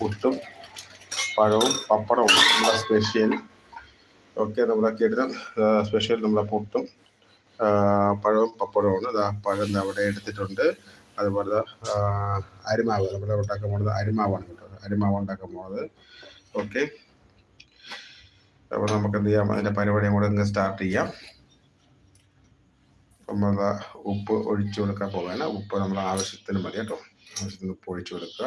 പുട്ടും പഴവും പപ്പടവും നമ്മുടെ സ്പെഷ്യൽ ഓക്കെ നമ്മുടെ കിടന്ന സ്പെഷ്യൽ നമ്മുടെ പുട്ടും പഴവും പപ്പടവുമാണ്. ഇതാ പഴം അവിടെ എടുത്തിട്ടുണ്ട്. അതുപോലെ അരിമാവ് നമ്മുടെ ഉണ്ടാക്കാൻ പോകുന്നത് അരിമാവാണ് കേട്ടോ. അരിമാവ് ഉണ്ടാക്കാൻ പോകുന്നത്. ഓക്കെ അപ്പോൾ നമുക്ക് എന്ത് ചെയ്യാം? അതിന്റെ പരിപാടിയും കൂടെ അങ്ങ് സ്റ്റാർട്ട് ചെയ്യാം. നമ്മൾ ഉപ്പ് ഒഴിച്ചു കൊടുക്കാൻ പോവുകയാണ്. ഉപ്പ് നമ്മൾ ആവശ്യത്തിന് മതി കേട്ടോ. ആവശ്യത്തിന് ഉപ്പ് ഒഴിച്ചു കൊടുക്കുക.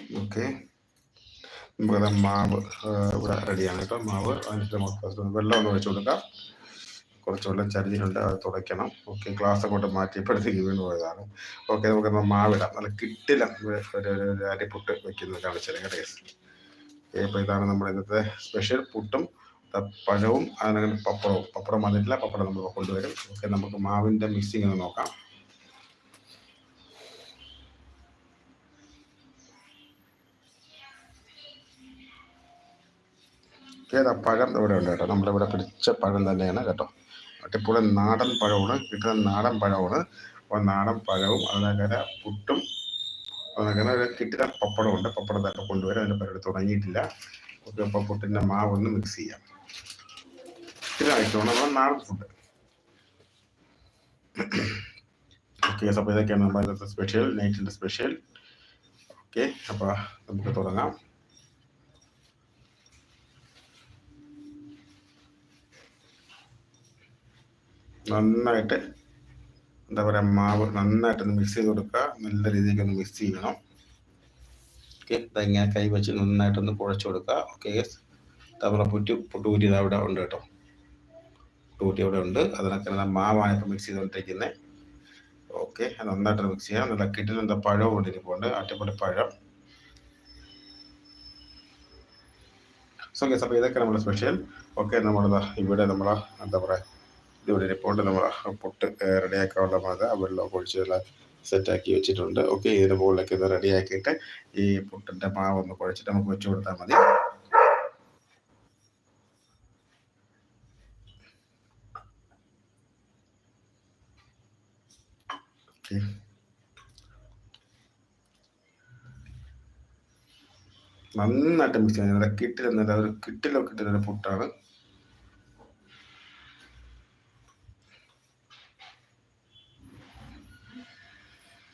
ഓക്കെ. നമുക്കത് മാവ് ഇവിടെ റെഡിയാണ് കേട്ടോ. മാവ് അതിന് നമുക്ക് ഫസ്റ്റ് വെള്ളം ഒന്ന് ഒഴിച്ചു കൊടുക്കാം. കുറച്ച് വെള്ളം ചരിഞ്ഞിട്ടുണ്ട് അത് തുടയ്ക്കണം. ഓക്കെ ഗ്ലാസ് അങ്ങോട്ട് മാറ്റിയപ്പോഴത്തേക്ക് വീണ് പോയതാണ്. ഓക്കെ നമുക്ക് മാവിടാം. നല്ല കിട്ടില്ല. ഒരു ഒരു- അരിപ്പുട്ട് വെക്കുന്നത് കാണിച്ചാൽ ടേസ്റ്റ് ഇപ്പോൾ ഇതാണ് നമ്മുടെ ഇന്നത്തെ സ്പെഷ്യൽ പുട്ടും പഴവും അതിനകത്ത് പപ്പടവും. പപ്പടം വന്നിട്ടില്ല. പപ്പടം നമ്മൾ കൊണ്ടുവരും. ഓക്കെ നമുക്ക് മാവിന്റെ മിക്സിങ് ഒന്ന് നോക്കാം. ഏതാ പഴം ഇവിടെ ഉണ്ട് കേട്ടോ. നമ്മളിവിടെ പിടിച്ച പഴം തന്നെയാണ് കേട്ടോ. അട്ടിപ്പുഴ നാടൻ പഴമാണ്. കിട്ടുന്ന നാടൻ പഴമാണ്. അപ്പോൾ നാടൻ പഴവും അതിനകത്ത് പുട്ടും അതിനകത്ത് ഒരു കിട്ടുന്ന പപ്പടമുണ്ട് പപ്പടം തന്നെ കൊണ്ടുവരും അതിന്റെ പരിപാടി തുടങ്ങിയിട്ടില്ല. ഓക്കെ അപ്പോൾ പുട്ടിന്റെ മാവ് ഒന്ന് മിക്സ് ചെയ്യാം ഇതായിട്ടാണ് നമ്മുടെ നാടൻ ഫുഡ് ഓക്കെ അപ്പോൾ ഇതൊക്കെയാണ് നമ്മുടെ സ്പെഷ്യൽ നൈറ്റിന്റെ സ്പെഷ്യൽ ഓക്കെ അപ്പോൾ നമുക്ക് തുടങ്ങാം. നന്നായിട്ട് എന്താ പറയുക മാവ് നന്നായിട്ടൊന്ന് മിക്സ് ചെയ്ത് കൊടുക്കുക. നല്ല രീതിക്ക് ഒന്ന് മിക്സ് ചെയ്യണം. ഓക്കെ ഇങ്ങനെ കൈ വെച്ച് നന്നായിട്ടൊന്ന് കുഴച്ച് കൊടുക്കുക. ഓക്കെ നമ്മുടെ പുറ്റ് പുട്ടുകൂറ്റി അവിടെ ഉണ്ട് കേട്ടോ. പുട്ടുകൂറ്റി അവിടെ ഉണ്ട്. അതിനൊക്കെ മാവാണ് ഇപ്പോൾ മിക്സ് ചെയ്തുകൊണ്ടിരിക്കുന്നത് ഓക്കെ നന്നായിട്ട് മിക്സ് ചെയ്യാം. നല്ല കിട്ടിൽ എന്താ പഴവും കൊണ്ട് ഇരിപ്പുണ്ട് പഴം. സോ ഗസ് അപ്പോൾ ഇതൊക്കെ നമ്മുടെ സ്പെഷ്യൽ ഓക്കെ നമ്മളിതാ ഇവിടെ നമ്മൾ എന്താ പറയുക ഇവിടെ ഇരിപ്പുണ്ട് നമ്മൾ പൊട്ട് റെഡിയാക്കാനുള്ള മാത വെള്ളം ഒഴിച്ച് സെറ്റാക്കി വെച്ചിട്ടുണ്ട്. ഓക്കെ ഇതിന് മുകളിലേക്ക് ഇത് റെഡിയാക്കിയിട്ട് ഈ പുട്ടിന്റെ മാവ് ഒന്ന് കുഴച്ചിട്ട് നമുക്ക് വെച്ച് കൊടുത്താൽ മതി. നന്നായിട്ട് മിക്സ് ചെയ്യാൻ നല്ല അതൊരു കിട്ടിലൊക്കെ ഒരു കിട്ടിലോ കിട്ടുന്ന പുട്ടാണ്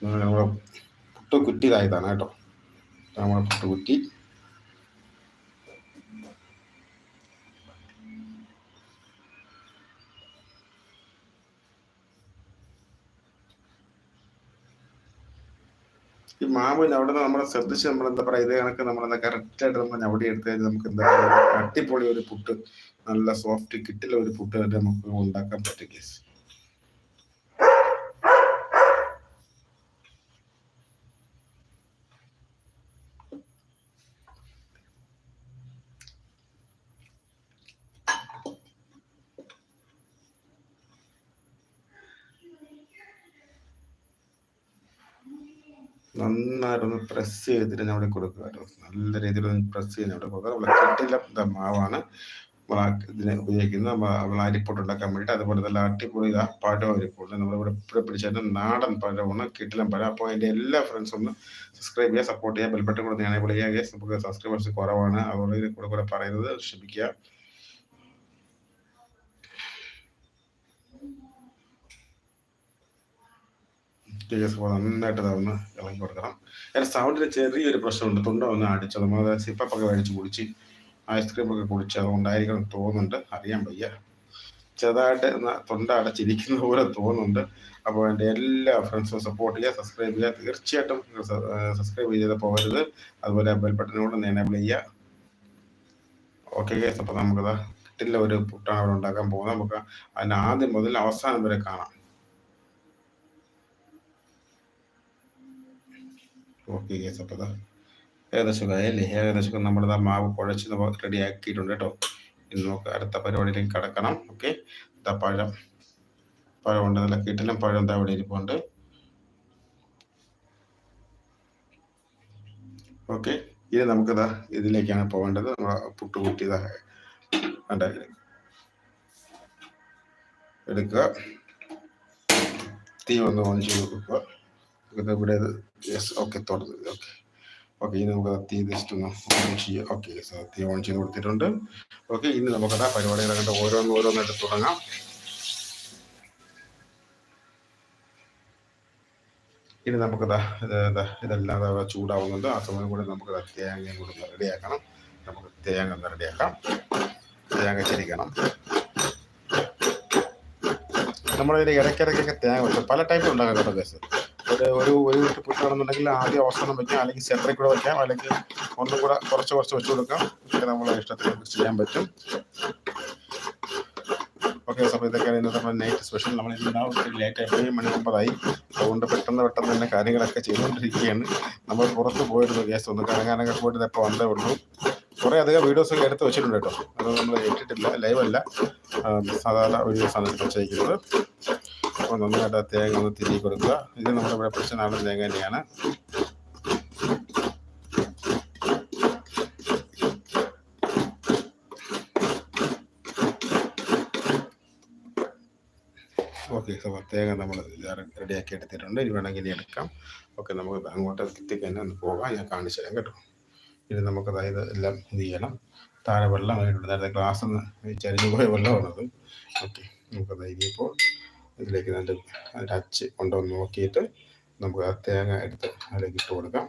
നമ്മുടെ പുട്ട് കുറ്റിയതായതാണ് കേട്ടോ. നമ്മുടെ കുറ്റി. ഈ മാവിന് അവിടെ നിന്ന് നമ്മളെ ശ്രദ്ധിച്ച് നമ്മൾ എന്താ പറയാ ഇതേ കണക്ക് നമ്മളെന്താ കറക്റ്റ് ആയിട്ട് നമ്മൾ ഞവടി എടുത്തു കഴിഞ്ഞാൽ നമുക്ക് എന്താ പറയുക അടിപൊളി ഒരു പുട്ട് നല്ല സോഫ്റ്റ് കിട്ടില്ല ഒരു പുട്ട് നമുക്ക് ഉണ്ടാക്കാൻ പറ്റും കേസ് നന്നായിട്ടൊന്ന് പ്രസ് ചെയ്തിട്ട് ഞാൻ അവിടെ കൊടുക്കുക നല്ല രീതിയിൽ ഒന്ന് പ്രസ് ചെയ്ത് അവിടെ കൊടുക്കുക. നമ്മളെ കെട്ടില്ല മാവാണ്. നമ്മൾ ഇതിനെ ഉപയോഗിക്കുന്നത്. നമ്മൾ അരിപ്പൊട്ട് ഉണ്ടാക്കാൻ വേണ്ടിയിട്ട് അതുപോലെ തന്നെ അട്ടിപ്പൊടി ഇതാ പഴം അരിപ്പൊട്ട് നമ്മളിവിടെ ഇവിടെ പിടിച്ചാൽ നാടൻ പഴമാണ്. കിട്ടിലും പഴം. അപ്പോൾ അതിന്റെ എല്ലാ ഫ്രണ്ട്സും ഒന്ന് സബ്സ്ക്രൈബ് ചെയ്യുക സപ്പോർട്ട് ചെയ്യുക. ബെൽബട്ടൺ കൂടെ ഞാൻ ചെയ്യുക. നമുക്ക് സബ്സ്ക്രൈബേഴ്സ് കുറവാണ്. അതുകൊണ്ട് കൂടെ കൂടെ പറയുന്നത് ക്ഷമിക്കുക. ടീച്ചേഴ്സ് പോലെ നന്നായിട്ട് ഇതൊന്ന് ഇളക്കി കൊടുക്കണം. എന്റെ സൗണ്ടിന് ചെറിയൊരു പ്രശ്നമുണ്ട്. തൊണ്ട ഒന്ന് അടിച്ചത് നമ്മൾ സിപ്പൊക്കെ മേടിച്ച് കുടിച്ച് ഐസ്ക്രീം ഒക്കെ കുടിച്ച് അതുകൊണ്ടായിരിക്കണം തോന്നുന്നുണ്ട്. അറിയാൻ വയ്യ. ചെറുതായിട്ട് തൊണ്ട അടച്ചിരിക്കുന്ന പോലെ തോന്നുന്നുണ്ട്. അപ്പോൾ എന്റെ എല്ലാ ഫ്രണ്ട്സും സപ്പോർട്ട് ചെയ്യുക സബ്സ്ക്രൈബ് ചെയ്യുക. തീർച്ചയായിട്ടും സബ്സ്ക്രൈബ് ചെയ്ത് പോകരുത്. അതുപോലെ ബെൽ ബട്ടനോട് എനേബിൾ ചെയ്യുക. ഓക്കെ അപ്പോൾ നമുക്കത് കിട്ടില്ല ഒരു പുട്ടാണ് അവിടെ ഉണ്ടാക്കാൻ പോകുന്നത്. നമുക്ക് അതിന് ആദ്യം മുതൽ അവസാനം വരെ കാണാം. ഓക്കെ കേസ് അപ്പോൾ ഏകദേശം അല്ലേ? ഏകദേശം നമ്മളിതാ മാവ് കുഴച്ച് റെഡി ആക്കിയിട്ടുണ്ട് കേട്ടോ ഇനി നമുക്ക് അടുത്ത പരിപാടിയിലേക്ക് കടക്കണം. ഓക്കെ? ഇതാ പഴം. പഴമുണ്ട് നല്ല കിട്ടിലും പഴം എന്താ അവിടെ ഇരിപ്പുണ്ട്. ഓക്കെ? ഇനി നമുക്കിതാ ഇതിലേക്കാണ് പോകേണ്ടത്. നമ്മൾ പുട്ട് കൂട്ടിയതാ എടുക്കുക. തീ ഒന്ന് ഓൺ ചെയ്ത് കൊടുക്കുക. ഇവിടെ യെസ് ഓക്കെ തുടർന്ന് ഓക്കെ ഓക്കെ ഇനി നമുക്ക് തീ ജസ്റ്റ് ഒന്ന് ഓൺ ചെയ്യാം. ഓക്കെ തീ ഓൺ ചെയ്ത് കൊടുത്തിട്ടുണ്ട്. ഓക്കെ ഇനി നമുക്കത് പരിപാടികൾ കണ്ട് ഓരോന്ന് ഓരോന്നായിട്ട് തുടങ്ങാം. ഇനി നമുക്കത് ഇത് ഇത് ഇതെല്ലാം ദാ ചൂടാവുന്നുണ്ട്. ആ സമയം കൂടി നമുക്ക് തേങ്ങയും കൂടി റെഡിയാക്കണം. നമുക്ക് തേങ്ങ ഒന്ന് റെഡിയാക്കാം. തേങ്ങ ചിരിക്കണം. നമ്മളിതിൽ ഇടയ്ക്കിടയ്ക്കൊക്കെ തേങ്ങ വെച്ചു പല ടൈപ്പ് ഉണ്ടാകാം കേട്ടോ കേസ് ഒരു ഒരു ഒരു വീട്ടിൽ പുട്ടാണെന്നുണ്ടെങ്കിൽ ആദ്യം അവസാനം വെക്കാം. അല്ലെങ്കിൽ സെന്ററിൽ കൂടെ വെക്കാം. അല്ലെങ്കിൽ ഒന്നും കൂടെ കുറച്ച് കുറച്ച് വെച്ച് കൊടുക്കാം. ഇതൊക്കെ നമ്മളെ ഇഷ്ടത്തിന് ചെയ്യാൻ പറ്റും. ഓക്കെ അപ്പോൾ ഇതൊക്കെ ഇന്നത്തെ നമ്മുടെ നൈറ്റ് സ്പെഷ്യൽ നമ്മൾ ഇന്ന് ലേറ്റ് ആയി മണി ഒമ്പതായി. അതുകൊണ്ട് പെട്ടെന്ന് പെട്ടെന്ന് തന്നെ കാര്യങ്ങളൊക്കെ ചെയ്തുകൊണ്ടിരിക്കുകയാണ്. നമ്മൾ പുറത്ത് പോയിരുന്നു ഗ്യാസ് ഒന്ന്. കറങ്ങാനൊക്കെ പോയിട്ട് ഇപ്പോൾ വന്നേ ഉള്ളൂ. കുറേ അധികം വീഡിയോസ് ഒക്കെ എടുത്ത് വെച്ചിട്ടുണ്ട് കേട്ടോ. അത് നമ്മൾ ഇട്ടിട്ടില്ല. ലൈവല്ല സാധാരണ വീഡിയോസാണ് എടുത്ത് വെച്ചിരിക്കുന്നത് അപ്പോൾ നന്നായിട്ട് തേങ്ങ ഒന്ന് തിരികെ കൊടുക്കുക. ഇത് നമ്മുടെ ഇവിടെ പിടിച്ച നാടൻ തേങ്ങ തന്നെയാണ്. ഓക്കെ സോ തേങ്ങ നമ്മൾ റെഡിയാക്കി എടുത്തിട്ടുണ്ട്. ഇനി വേണമെങ്കിൽ ഇനി എടുക്കാം. ഓക്കെ നമുക്ക് അങ്ങോട്ട് എത്തിക്ക് തന്നെ ഒന്ന് പോകാം. ഞാൻ കാണിച്ചു തരാം കേട്ടോ. ഇനി നമുക്ക് അതായത് എല്ലാം ഇത് ചെയ്യണം. താഴെ വെള്ളം ആയിട്ടുണ്ട് നേരത്തെ ഗ്ലാസ് ഒന്ന് ചരിഞ്ഞു പോയ വെള്ളമാണത്. ഓക്കെ നമുക്കത് ഇനിയിപ്പോൾ ഇതിലേക്ക് നല്ല അതിന്റെ അച്ച് നോക്കിയിട്ട് നമുക്ക് ആ തേങ്ങ എടുത്ത് അതിലേക്ക് ഇട്ട് കൊടുക്കാം.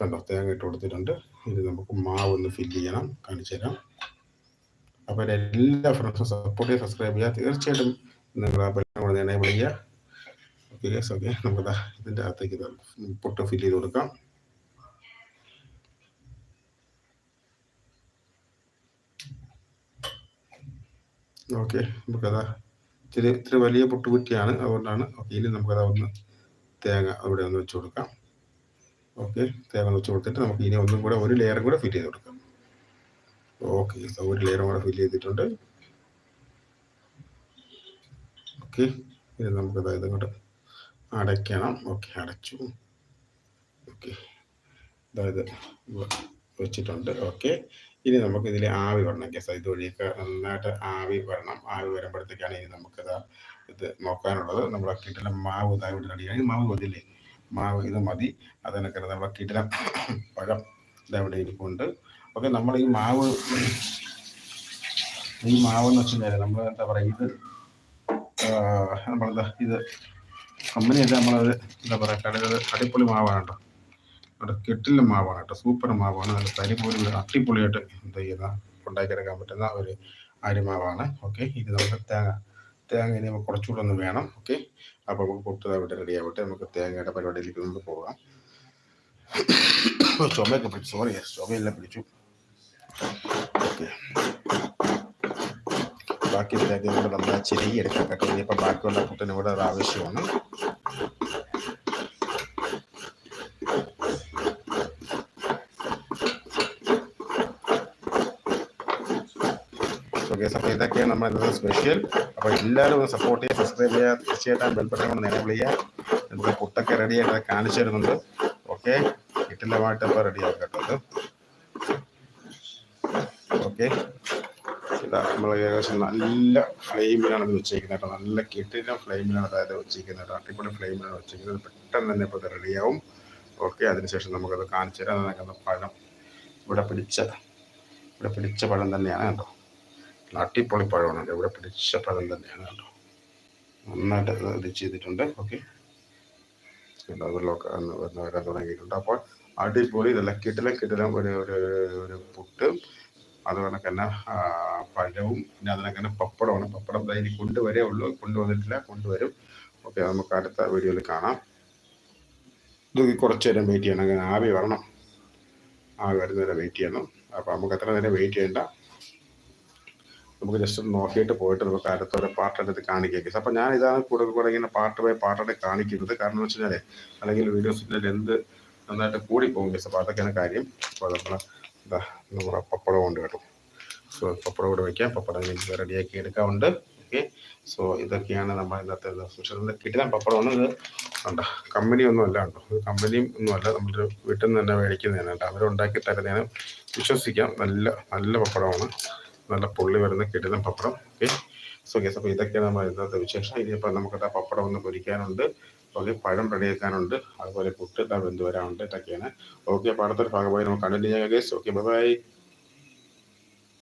കണ്ടോ തേങ്ങ ഇട്ട് കൊടുത്തിട്ടുണ്ട്. ഇത് നമുക്ക് മാവ് ഒന്ന് ഫില്ല് ചെയ്യണം കാണിച്ചു തരാം. അപ്പോൾ എല്ലാ ഫ്രണ്ട്സും സപ്പോർട്ട് ചെയ്യുക സബ്സ്ക്രൈബ് ചെയ്യുക. തീർച്ചയായിട്ടും നിങ്ങൾ ആ ബെല്ലാം കൂടെ എനേബിൾ ചെയ്യുക. ഓക്കെ യെസ് ഓക്കെ നമുക്ക് ഇതിന്റെ അകത്തേക്ക് പൊട്ട് ഫില്ല് ചെയ്ത് കൊടുക്കാം. ഓക്കെ നമുക്കതാ ഇത്തിരി ഇത്തിരി വലിയ പൊട്ടുകുറ്റിയാണ്. അതുകൊണ്ടാണ് ഇനി നമുക്കത് ഒന്ന് തേങ്ങ അവിടെ ഒന്ന് വെച്ച് കൊടുക്കാം. ഓക്കെ തേങ്ങ വെച്ച് കൊടുത്തിട്ട് നമുക്ക് ഇനി ഒന്നും കൂടെ ഒരു ലെയറും കൂടെ ഫില്ല് ചെയ്ത് കൊടുക്കാം. ഓക്കെ ഒരു ലെയറും കൂടെ ഫില്ല് ചെയ്തിട്ടുണ്ട്. ഓക്കെ ഇനി നമുക്ക് അതായത് ഇങ്ങോട്ട് അടയ്ക്കണം. ഓക്കെ അടച്ചു. ഓക്കെ അതായത് വെച്ചിട്ടുണ്ട്. ഓക്കെ. ഇനി നമുക്ക് ഇതിൽ ആവി വരണം. ഗ്യാസ് ഇതുവഴിയൊക്കെ നന്നായിട്ട് ആവി വരണം. ആവി വരുമ്പോഴത്തേക്കാണ് ഇനി നമുക്കിത് ഇത് നോക്കാനുള്ളത്. നമ്മുടെ കിട്ടില മാവ് ഇതായി റെഡിയാണ് മാവ് മതിയില്ലേ? മാവ് ഇത് മതി. അതിനൊക്കെ നമ്മുടെ കിട്ടില പഴം ഇതവിടെ ഇരിപ്പുണ്ട്. ഓക്കെ നമ്മൾ ഈ മാവ് ഈ മാവ് എന്ന് വെച്ച് കഴിഞ്ഞാൽ നമ്മൾ എന്താ പറയുക ഇത് നമ്മളെന്താ ഇത് കമ്പനിയല്ല നമ്മളത് എന്താ പറയുക കടയിൽ അടിപൊളി മാവാണ് കേട്ടോ. അവിടെ കെട്ടിലെ മാവാണ് കേട്ടോ. സൂപ്പർ മാവാണ്. നല്ല തരി പോലും അടിപൊളിയായിട്ട് എന്ത് ചെയ്യുന്ന ഉണ്ടാക്കിയെടുക്കാൻ പറ്റുന്ന ഒരു അരിമാവാണ്. ഓക്കെ ഇത് നമുക്ക് തേങ്ങ. തേങ്ങ ഇനി കുറച്ചുകൂടെ ഒന്ന് വേണം. ഓക്കെ അപ്പോൾ നമുക്ക് പൊട്ട് അവിടെ റെഡി ആവട്ടെ. നമുക്ക് തേങ്ങയുടെ പരിപാടിയിലേക്ക് നമുക്ക് പോകാം. ചുമയൊക്കെ പിടിച്ചു. സോറി ചുമയെല്ലാം പിടിച്ചു. ഓക്കെ ബാക്കി തേങ്ങ കൂടെ നമ്മൾ ചെരുകി എടുക്കാം കേട്ടോ. ഇനിയിപ്പോൾ ബാക്കിയുള്ള പുട്ടിന് കൂടെ ഒരു ആവശ്യമാണ് ഓക്കെ അപ്പോൾ ഇതൊക്കെയാണ് നമ്മൾ ഇന്നത്തെ സ്പെഷ്യൽ അപ്പോൾ എല്ലാവരും ഒന്ന് സപ്പോർട്ട് ചെയ്യുക സബ്സ്ക്രൈബ് ചെയ്യുക. തീർച്ചയായിട്ടും ബെൽബട്ടൺ കൊണ്ട് എനേബിൾ ചെയ്യുക. നമുക്ക് പുട്ടൊക്കെ റെഡി ആയിട്ട് കാണിച്ചു തരുന്നുണ്ട്. ഓക്കെ കിട്ടില്ലമായിട്ട് ഇപ്പോൾ റെഡി ആക്കാം കേട്ടോ അത്. ഓക്കെ നമ്മൾ ഏകദേശം നല്ല ഫ്ലെയിമിലാണ് ഇത് വെച്ചേക്കുന്നത് കേട്ടോ. നല്ല കിട്ടിന ഫ്ലെയിമിലാണ് അതായത് വെച്ചിരിക്കുന്നത് കേട്ടോ. അടിപൊളി ഫ്ലെയിമിലാണ് വെച്ചിരിക്കുന്നത്. പെട്ടെന്ന് തന്നെ ഇപ്പോൾ ഇത് റെഡിയാവും ഓക്കെ അതിനുശേഷം നമുക്കത് കാണിച്ചു തരാം. പഴം. ഇവിടെ പിടിച്ച ഇവിടെ പിടിച്ച പഴം തന്നെയാണ് കേട്ടോ. അട്ടിപ്പൊളി പഴമാണ്. ഇവിടെ പിടിച്ച പഴം തന്നെയാണ് കേട്ടോ. നന്നായിട്ട് ഇത് ചെയ്തിട്ടുണ്ട്. ഓക്കെ വന്ന് വരാൻ തുടങ്ങിയിട്ടുണ്ട്. അപ്പോൾ അടിപൊളി ഇതല്ല? കിട്ടിലും കിട്ടിലും ഒരു ഒരു ഒരു പുട്ട്. അതുപോലെ തന്നെ പഴവും പിന്നെ അതിനൊക്കെ തന്നെ പപ്പടമാണ്. പപ്പടം ഇനി കൊണ്ടുവരേ ഉള്ളൂ. കൊണ്ടുവന്നിട്ടില്ല കൊണ്ടുവരും. ഓക്കെ നമുക്ക് അടുത്ത വീഡിയോയിൽ കാണാം. ഇത് കുറച്ച് നേരം വെയിറ്റ് ചെയ്യണം. ആവി വരണം. ആവി വരുന്നവരെ വെയിറ്റ് ചെയ്യണം. അപ്പോൾ നമുക്ക് എത്ര നേരം വെയിറ്റ് ചെയ്യണ്ട. നമുക്ക് ജസ്റ്റ് നോക്കിയിട്ട് പോയിട്ട് നമുക്ക് അടുത്തൊരു പാട്ടെടുത്ത് കാണിക്കുകയൊക്കെ കാണിക്കുക അപ്പോൾ ഞാൻ ഇതാണ് കൂടുതൽ കൂടെ ഇങ്ങനെ പാർട്ട് ബൈ പാർട്ടായിട്ട് കാണിക്കുന്നത്. കാരണം എന്ന് വെച്ച് അല്ലെങ്കിൽ വീഡിയോസിന്റെ ലെന്ത് നന്നായിട്ട് കൂടി പോകും ഗസ് അപ്പോൾ അതൊക്കെയാണ് കാര്യം. അപ്പോൾ നമ്മൾ എന്താ നമ്മുടെ പപ്പടം കൊണ്ട് കേട്ടോ. സോ പപ്പടം കൂടെ വയ്ക്കാം പപ്പടം എനിക്ക് റെഡിയാക്കി എടുക്കാറുണ്ട് ഓക്കെ സോ ഇതൊക്കെയാണ് നമ്മൾ ഇന്നത്തെ സ്പെഷ്യൽ കിട്ടുന്ന ഒന്നും ഇത് കണ്ട കമ്പനി ഒന്നും അല്ല കേട്ടോ. ഇത് കമ്പനിയും ഒന്നുമല്ല നമ്മുടെ വീട്ടിൽ നിന്ന് തന്നെ മേടിക്കുന്നതാണ് കേട്ടോ. അവരുണ്ടാക്കി തരുന്നതിന് വിശ്വസിക്കാം. നല്ല നല്ല പപ്പടമാണ്. നല്ല പുള്ളി വരുന്ന കിടിലം പപ്പടം. ഓക്കെ സോ ഗസ് അപ്പോൾ ഇതൊക്കെയാണ് നമ്മൾ ഇന്നത്തെ വിശേഷം. ഇനിയിപ്പോൾ നമുക്ക് ആ പപ്പടം ഒന്ന് പൊരിക്കാനുണ്ട്. ഓക്കെ പഴം റെഡിയാക്കാനുണ്ട് അതുപോലെ പുട്ട് വെന്ത് വരാനുണ്ട്. ഇതൊക്കെയാണ്. ഓക്കെ അപ്പോൾ അടുത്തൊരു ഭാഗമായി നമുക്ക് കണ്ടിന്യൂ ചെയ്യാം ഗസ് ഓക്കെ ബൈ